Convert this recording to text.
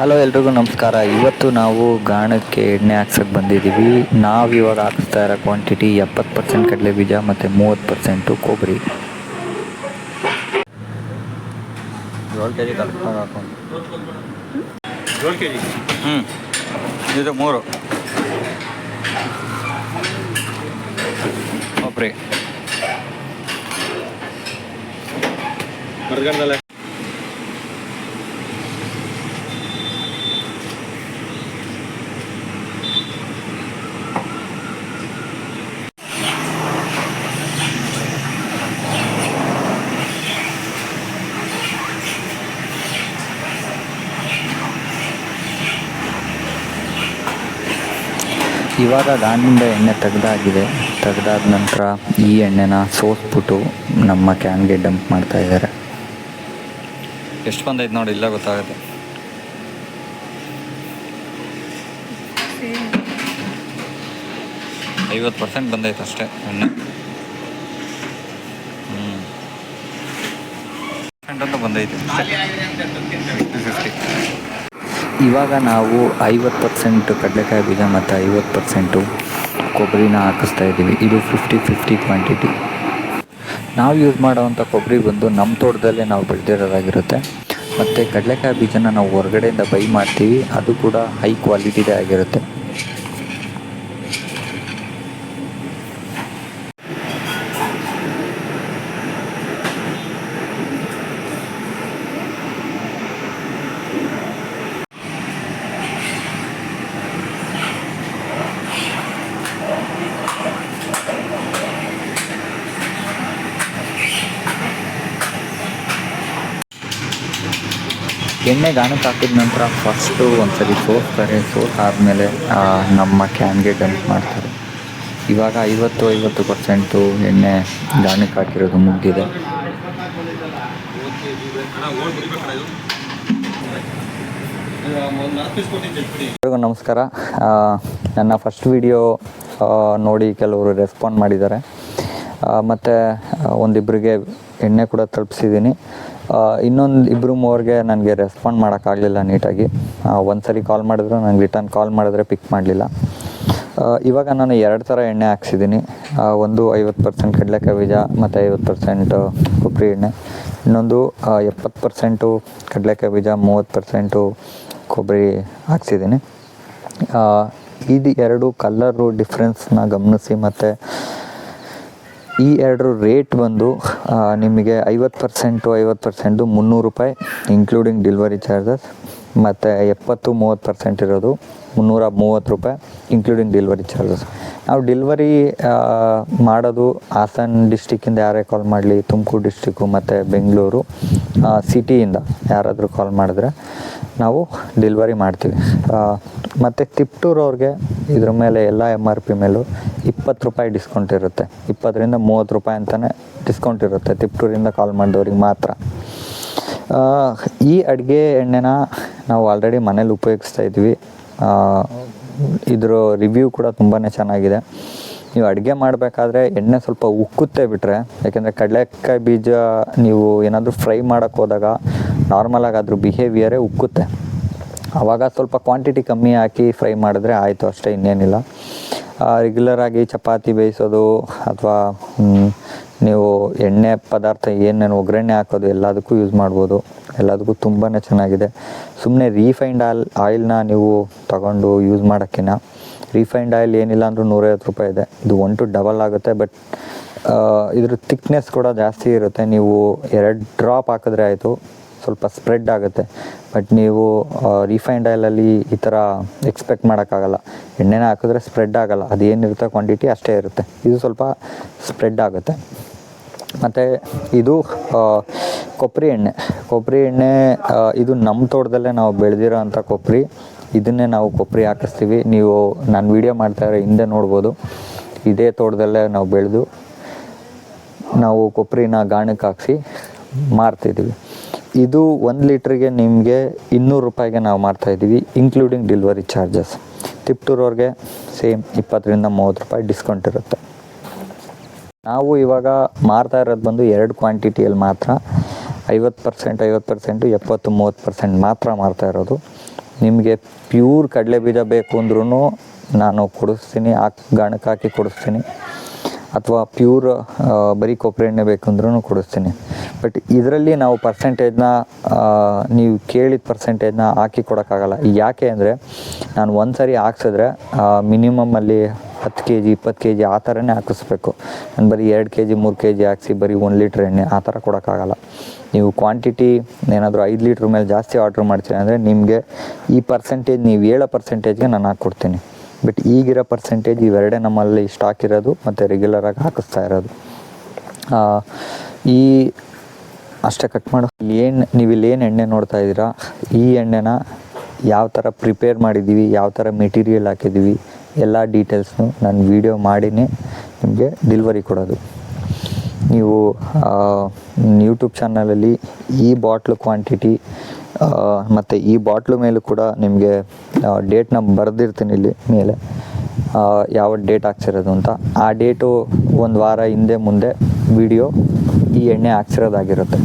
Hello ಎಲ್ರಿಗೂ ನಮಸ್ಕಾರ. ಇವತ್ತು ನಾವು ಗಾಣಕ್ಕೆ ಎಣ್ಣೆ ಹಾಕ್ಸಕ್ಕೆ ಬಂದಿದ್ದೀವಿ. ನಾವು ಇವಾಗ ಹಾಕಿಸ್ತಾ ಇರೋ ಕ್ವಾಂಟಿಟಿ ಎಪ್ಪತ್ತು ಪರ್ಸೆಂಟ್ ಕಡಲೆ ಬೀಜ ಮತ್ತು ಮೂವತ್ತು ಪರ್ಸೆಂಟು ಕೊಬ್ಬರಿ. ಏಳು ಕೆ ಜಿ ಕರೆಕ್ಟಾಗಿ ಹಾಕೊಂಡು ಏಳು ಕೆ ಜಿ ಹ್ಞೂ ಇದು ಮೂರು. ಕೊಬ್ಬರಿ. ಮರ್ಗಂಡಲೆ ಇವಾಗ ಗಾಣಿಂದ ಎಣ್ಣೆ ತೆಗೆದಾಗಿದೆ. ತೆಗೆದಾದ ನಂತರ ಈ ಎಣ್ಣೆನ ಸೋಸ್ಬಿಟ್ಟು ನಮ್ಮ ಕ್ಯಾನ್ಗೆ ಡಂಪ್ ಮಾಡ್ತಾ ಇದ್ದಾರೆ. ಎಷ್ಟು ಬಂದೈತೆ ನೋಡಿ ಇಲ್ಲ ಗೊತ್ತಾಗುತ್ತೆ. ಐವತ್ತು ಪರ್ಸೆಂಟ್ ಬಂದೈತೆ ಅಷ್ಟೇ ಎಣ್ಣೆ. ಹ್ಞೂ ಪರ್ಸೆಂಟ್ ಅಂತ ಬಂದೈತೆ. ಫಿಫ್ಟಿ ಫಿಫ್ಟಿ ಇವಾಗ ನಾವು ಐವತ್ತು ಪರ್ಸೆಂಟ್ ಕಡಲೆಕಾಯಿ ಬೀಜ ಮತ್ತು ಐವತ್ತು ಪರ್ಸೆಂಟು ಕೊಬ್ಬರಿನ ಹಾಕಿಸ್ತಾ ಇದ್ದೀವಿ. ಇದು ಫಿಫ್ಟಿ ಫಿಫ್ಟಿ ಕ್ವಾಂಟಿಟಿ ನಾವು ಯೂಸ್ ಮಾಡೋವಂಥ ಕೊಬ್ಬರಿ ಬಂದು ನಮ್ಮ ತೋಟದಲ್ಲೇ ನಾವು ಬೆಳೆದಿರೋದಾಗಿರುತ್ತೆ. ಮತ್ತು ಕಡಲೆಕಾಯಿ ಬೀಜನ ನಾವು ಹೊರಗಡೆಯಿಂದ ಬೈ ಮಾಡ್ತೀವಿ. ಅದು ಕೂಡ ಹೈ ಕ್ವಾಲಿಟಿದೇ ಆಗಿರುತ್ತೆ. ಎಣ್ಣೆ ಗಾಣಕ್ಕೆ ಹಾಕಿದ ನಂತರ ಫಸ್ಟು ಒಂದ್ಸರಿ ಸೋಸ್ತಾರೆ ಆದಮೇಲೆ ನಮ್ಮ ಕ್ಯಾನ್ಗೆ ಡಂಪ್ ಮಾಡ್ತಾರೆ. ಇವಾಗ ಐವತ್ತು ಐವತ್ತು ಪರ್ಸೆಂಟು ಎಣ್ಣೆ ಗಾಣಕ್ಕೆ ಹಾಕಿರೋದು ಮುಗ್ದಿದೆ ನಮಸ್ಕಾರ. ನನ್ನ ಫಸ್ಟ್ ವಿಡಿಯೋ ನೋಡಿ ಕೆಲವರು ರೆಸ್ಪಾಂಡ್ ಮಾಡಿದ್ದಾರೆ. ಮತ್ತು ಒಂದಿಬ್ಬರಿಗೆ ಎಣ್ಣೆ ಕೂಡ ತಲುಪಿಸಿದ್ದೀನಿ. ಇನ್ನೊಂದು ಇಬ್ಬರು ಮೂವರಿಗೆ ನನಗೆ ರೆಸ್ಪಾಂಡ್ ಮಾಡೋಕ್ಕಾಗಲಿಲ್ಲ ನೀಟಾಗಿ. ಒಂದು ಸರಿ ಕಾಲ್ ಮಾಡಿದ್ರು, ನಂಗೆ ರಿಟರ್ನ್ ಕಾಲ್ ಮಾಡಿದ್ರೆ ಪಿಕ್ ಮಾಡಲಿಲ್ಲ. ಇವಾಗ ನಾನು ಎರಡು ಥರ ಎಣ್ಣೆ ಹಾಕ್ಸಿದ್ದೀನಿ ಒಂದು ಐವತ್ತು ಪರ್ಸೆಂಟ್ ಕಡಲೆಕಾಯಿ ಬೀಜ ಮತ್ತು ಐವತ್ತು ಪರ್ಸೆಂಟ್ ಕೊಬ್ಬರಿ ಎಣ್ಣೆ. ಇನ್ನೊಂದು ಎಪ್ಪತ್ತು ಪರ್ಸೆಂಟು ಕಡಲೆಕಾಯಿ ಬೀಜ ಮೂವತ್ತು ಪರ್ಸೆಂಟು ಕೊಬ್ಬರಿ ಹಾಕ್ಸಿದ್ದೀನಿ ಇದು ಎರಡು ಕಲ್ಲರು ಡಿಫ್ರೆನ್ಸ್ನ ಗಮನಿಸಿ ಮತ್ತು ಈ ಎರಡರ ರೇಟ್ ಬಂದು ನಿಮಗೆ ಐವತ್ತು ಪರ್ಸೆಂಟು ಐವತ್ತು ಪರ್ಸೆಂಟು ಮುನ್ನೂರು ರೂಪಾಯಿ ಇನ್ಕ್ಲೂಡಿಂಗ್ ಡೆಲಿವರಿ ಚಾರ್ಜಸ್ ಮತ್ತು ಎಪ್ಪತ್ತು, ಮೂವತ್ತು ಪರ್ಸೆಂಟ್ ಇರೋದು ಮುನ್ನೂರ ಮೂವತ್ತು ರೂಪಾಯಿ ಇನ್ಕ್ಲೂಡಿಂಗ್ ಡೆಲಿವರಿ ಚಾರ್ಜಸ್ ನಾವು ಡೆಲಿವರಿ ಮಾಡೋದು ಹಾಸನ್ ಡಿಸ್ಟಿಕ್ಕಿಂದ ಯಾರೇ ಕಾಲ್ ಮಾಡಲಿ, ತುಮಕೂರು ಡಿಸ್ಟಿಕ್ಕು ಮತ್ತು ಬೆಂಗಳೂರು ಸಿಟಿಯಿಂದ ಯಾರಾದರೂ ಕಾಲ್ ಮಾಡಿದ್ರೆ ನಾವು ಡೆಲಿವರಿ ಮಾಡ್ತೀವಿ. ಮತ್ತು ತಿಪ್ಟೂರವ್ರಿಗೆ ಇದ್ರ ಮೇಲೆ ಎಲ್ಲ ಎಂ ಆರ್ ಪಿ ಮೇಲೂ ಇಪ್ಪತ್ತು ರೂಪಾಯಿ ಡಿಸ್ಕೌಂಟ್ ಇರುತ್ತೆ. ಇಪ್ಪತ್ತರಿಂದ ಮೂವತ್ತು ರೂಪಾಯಿ ಅಂತಲೇ ಡಿಸ್ಕೌಂಟ್ ಇರುತ್ತೆ. ತಿಪ್ಟೂರಿಂದ ಕಾಲ್ ಮಾಡಿದವ್ರಿಗೆ ಮಾತ್ರ. ಈ ಅಡುಗೆ ಎಣ್ಣೆನ ನಾವು ಆಲ್ರೆಡಿ ಮನೇಲಿ ಉಪಯೋಗಿಸ್ತಾ ಇದ್ವಿ. ಇದ್ರ ರಿವ್ಯೂ ಕೂಡ ತುಂಬಾ ಚೆನ್ನಾಗಿದೆ. ನೀವು ಅಡುಗೆ ಮಾಡಬೇಕಾದ್ರೆ ಎಣ್ಣೆ ಸ್ವಲ್ಪ ಉಕ್ಕುತ್ತೆ ಬಿಟ್ಟರೆ ಯಾಕೆಂದರೆ ಕಡಲೆಕಾಯಿ ಬೀಜ ನೀವು ಏನಾದರೂ ಫ್ರೈ ಮಾಡೋಕ್ಕೆ ಹೋದಾಗ ನಾರ್ಮಲಾಗಿ ಅದ್ರ ಬಿಹೇವಿಯರೇ ಉಕ್ಕುತ್ತೆ. ಆವಾಗ ಸ್ವಲ್ಪ ಕ್ವಾಂಟಿಟಿ ಕಮ್ಮಿ ಹಾಕಿ ಫ್ರೈ ಮಾಡಿದ್ರೆ ಆಯಿತು, ಅಷ್ಟೇ ಇನ್ನೇನಿಲ್ಲ. ರೆಗ್ಯುಲರ್ ಆಗಿ ಚಪಾತಿ ಬೇಯಿಸೋದು ಅಥವಾ ನೀವು ಎಣ್ಣೆ ಪದಾರ್ಥ ಏನೇನು ಒಗ್ಗರಣೆ ಹಾಕೋದು ಎಲ್ಲದಕ್ಕೂ ಯೂಸ್ ಮಾಡ್ಬೋದು. ಎಲ್ಲದಕ್ಕೂ ತುಂಬಾ ಚೆನ್ನಾಗಿದೆ. ಸುಮ್ಮನೆ ರೀಫೈಂಡ್ ಆಯಿಲ್ ಆಯಿಲ್ನ ನೀವು ತಗೊಂಡು ಯೂಸ್ ಮಾಡೋಕ್ಕಿನ್ನ ರೀಫೈಂಡ್ ಆಯಿಲ್ ಏನಿಲ್ಲ ಅಂದರೂ ನೂರೈವತ್ತು ರೂಪಾಯಿ ಇದೆ. ಇದು ಒನ್ ಟು ಡಬಲ್ ಆಗುತ್ತೆ ಬಟ್ ಇದ್ರ ಥಿಕ್ನೆಸ್ ಕೂಡ ಜಾಸ್ತಿ ಇರುತ್ತೆ. ನೀವು ಎರಡು ಡ್ರಾಪ್ ಹಾಕಿದ್ರೆ ಆಯಿತು, ಸ್ವಲ್ಪ ಸ್ಪ್ರೆಡ್ ಆಗುತ್ತೆ. ಬಟ್ ನೀವು ರೀಫೈಂಡ್ ಆಯಿಲಲ್ಲಿ ಈ ಥರ ಎಕ್ಸ್ಪೆಕ್ಟ್ ಮಾಡೋಕ್ಕಾಗಲ್ಲ. ಎಣ್ಣೆನ ಹಾಕಿದ್ರೆ ಸ್ಪ್ರೆಡ್ ಆಗಲ್ಲ. ಅದು ಏನಿರುತ್ತೆ ಕ್ವಾಂಟಿಟಿ ಅಷ್ಟೇ ಇರುತ್ತೆ. ಇದು ಸ್ವಲ್ಪ ಸ್ಪ್ರೆಡ್ ಆಗುತ್ತೆ. ಮತ್ತು ಇದು ಕೊಬ್ಬರಿ ಎಣ್ಣೆ. ಕೊಬ್ಬರಿ ಎಣ್ಣೆ ಇದು ನಮ್ಮ ತೋಟದಲ್ಲೇ ನಾವು ಬೆಳೆದಿರೋ ಅಂಥ ಕೊಬ್ಬರಿ ಇದನ್ನೇ ನಾವು ಕೊಬ್ಬರಿ ಹಾಕಿಸ್ತೀವಿ. ನೀವು ನಾನು ವೀಡಿಯೋ ಇರೋ ಹಿಂದೆ ನೋಡ್ಬೋದು. ಇದೇ ತೋಟದಲ್ಲೇ ನಾವು ಬೆಳೆದು, ನಾವು ಕೊಬ್ಬರಿನ ಗಾಣಕ್ಕೆ ಹಾಕ್ಸಿ ಮಾರ್ತಿದ್ದೀವಿ ಇದು ಒಂದು ಲೀಟ್ರಿಗೆ ನಿಮಗೆ ಇನ್ನೂರು ರೂಪಾಯಿಗೆ ನಾವು ಮಾರ್ತಾಯಿದ್ದೀವಿ ಇನ್ಕ್ಲೂಡಿಂಗ್ ಡೆಲಿವರಿ ಚಾರ್ಜಸ್ ತಿಪ್ಟೂರವ್ರಿಗೆ ಸೇಮ್ ಇಪ್ಪತ್ತರಿಂದ ಮೂವತ್ತು ರೂಪಾಯಿ ಡಿಸ್ಕೌಂಟ್ ಇರುತ್ತೆ. ನಾವು ಇವಾಗ ಮಾರ್ತಾ ಇರೋದು ಬಂದು ಎರಡು ಕ್ವಾಂಟಿಟಿಯಲ್ಲಿ ಮಾತ್ರ ಐವತ್ತು ಪರ್ಸೆಂಟ್, ಐವತ್ತು ಪರ್ಸೆಂಟು, ಎಪ್ಪತ್ತು ಮೂವತ್ತು ಪರ್ಸೆಂಟ್ ಮಾತ್ರ ಮಾರ್ತಾ ಇರೋದು. ನಿಮಗೆ ಪ್ಯೂರ್ ಕಡಲೆ ಬೀಜ ಬೇಕು ಅಂದ್ರೂ ನಾನು ಕೊಡಿಸ್ತೀನಿ ಹಾಕಿ ಗಾಣಕ್ಕೆ ಹಾಕಿ ಕೊಡಿಸ್ತೀನಿ. ಅಥವಾ ಪ್ಯೂರ್ ಬರೀ ಕೊಬ್ಬರಿ ಎಣ್ಣೆ ಬೇಕು ಅಂದ್ರೂ ಕೊಡಿಸ್ತೀನಿ. ಬಟ್ ಇದರಲ್ಲಿ ನಾವು ಪರ್ಸೆಂಟೇಜ್ನ ನೀವು ಕೇಳಿದ ಪರ್ಸೆಂಟೇಜ್ನ ಹಾಕಿ ಕೊಡೋಕ್ಕಾಗಲ್ಲ. ಯಾಕೆ ಅಂದರೆ ನಾನು ಒಂದು ಸರಿ ಹಾಕ್ಸಿದ್ರೆ ಮಿನಿಮಮ್ಮಲ್ಲಿ ಹತ್ತು ಕೆ ಜಿ, ಇಪ್ಪತ್ತು ಕೆ ಜಿ ಆ ಥರನೇ ಹಾಕಿಸ್ಬೇಕು. ನಾನು ಬರೀ ಎರಡು ಕೆ ಜಿ, ಮೂರು ಕೆ ಜಿ ಹಾಕಿಸಿ ಬರೀ ಒಂದು ಲೀಟ್ರ್ ಎಣ್ಣೆ ಆ ಥರ ಕೊಡೋಕ್ಕಾಗಲ್ಲ. ನೀವು ಕ್ವಾಂಟಿಟಿ ಏನಾದರೂ ಐದು ಲೀಟ್ರ್ ಮೇಲೆ ಜಾಸ್ತಿ ಆರ್ಡ್ರ್ ಮಾಡ್ತೀನಿ ಅಂದರೆ ನಿಮಗೆ ಈ ಪರ್ಸೆಂಟೇಜ್ ನೀವು ಏಳು ಪರ್ಸೆಂಟೇಜ್ಗೆ ನಾನು ಹಾಕ್ಕೊಡ್ತೀನಿ ಬಟ್ ಈಗಿರೋ ಪರ್ಸೆಂಟೇಜ್ ಇವೆರಡೇ ನಮ್ಮಲ್ಲಿ ಸ್ಟಾಕ್ ಇರೋದು ಮತ್ತು ರೆಗ್ಯುಲರಾಗಿ ಹಾಕಿಸ್ತಾ ಇರೋದು. ಈ ಅಷ್ಟೇ ಕಟ್ ಮಾಡೋ. ಏನು ನೀವು ಏನು ಎಣ್ಣೆ ನೋಡ್ತಾ ಇದ್ದೀರಾ? ಈ ಎಣ್ಣೆನ ಯಾವ ಥರ ಪ್ರಿಪೇರ್ ಮಾಡಿದ್ದೀವಿ? ಯಾವ ಥರ ಮೆಟೀರಿಯಲ್ ಹಾಕಿದ್ದೀವಿ? ಎಲ್ಲ ಡೀಟೇಲ್ಸ್ನು ನಾನು ವೀಡಿಯೋ ಮಾಡಿನೇ, ನಿಮಗೆ ಡಿಲ್ವರಿ ಕೊಡೋದು. ನೀವು ಯೂಟ್ಯೂಬ್ ಚಾನಲಲ್ಲಿ ಈ ಬಾಟ್ಲು ಕ್ವಾಂಟಿಟಿ ಮತ್ತು ಈ ಬಾಟ್ಲು ಮೇಲೂ ಕೂಡ ನಿಮಗೆ ಡೇಟ್ನ ಬರೆದಿರ್ತೀನಿ ಇಲ್ಲಿ ಮೇಲೆ. ಯಾವ ಡೇಟ್ ಹಾಕ್ಸಿರೋದು ಅಂತ. ಆ ಡೇಟು ಒಂದು ವಾರ ಹಿಂದೆ ಮುಂದೆ ವಿಡಿಯೋ ಈ ಎಣ್ಣೆ ಹಾಕ್ಸಿರೋದಾಗಿರುತ್ತೆ.